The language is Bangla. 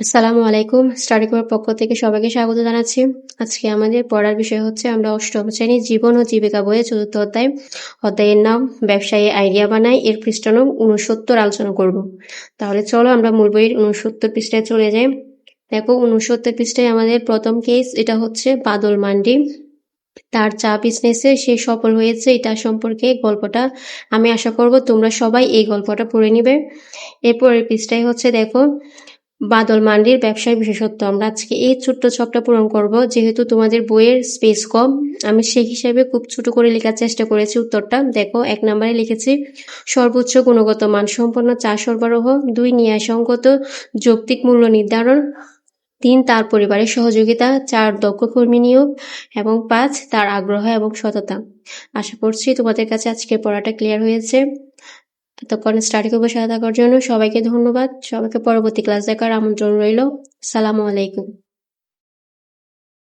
আসসালামু আলাইকুম। স্টাডি করার পক্ষ থেকে সবাইকে স্বাগত জানাচ্ছি। আজকে আমাদের পড়ার বিষয় হচ্ছে, আমরা অষ্টম শ্রেণির জীবন ও জীবিকা বইয়ের চতুর্থ অধ্যায়। অধ্যায়ের নাম, ব্যবসায়ী আইডিয়া বানাই। এর পৃষ্ঠা নং উনসত্তর আলোচনা করব। তাহলে চলো আমরা মূল বইয়ের উনসত্তর পৃষ্ঠায় চলে যাই। দেখো উনসত্তর পৃষ্ঠায় আমাদের প্রথম কেস এটা হচ্ছে বাদল মান্ডি। তার চা বিজনেসে সে সফল হয়েছে, এটা সম্পর্কে গল্পটা আমি আশা করব তোমরা সবাই এই গল্পটা পড়ে নিবে। এরপরের পৃষ্ঠায় হচ্ছে, দেখো বাদল মান্ডির ব্যবসায় বিশেষত্ব। আমরা আজকে এই ছোট্ট ছকটা পূরণ করব। যেহেতু তোমাদের বইয়ের স্পেস কম, আমি সেই হিসাবে খুব ছোট করে লেখার চেষ্টা করেছি উত্তরটা। দেখো, এক নম্বরে লিখেছি, সর্বোচ্চ গুণগত মানসম্পন্ন চা সরবরাহ, দুই ন্যায়সঙ্গত যৌক্তিক মূল্য নির্ধারণ, তিন তার পরিবারের সহযোগিতা, চার দক্ষ কর্মী নিয়োগ, এবং পাঁচ তার আগ্রহ এবং সততা। আশা করছি তোমাদের কাছে আজকের পড়াটা ক্লিয়ার হয়েছে। এতক্ষণ স্টাডি করব সাথে থাকার জন্য। সবাইকে ধন্যবাদ। সবাইকে পরবর্তী ক্লাস দেখার আমন্ত্রণ রইল। সালামু আলাইকুম।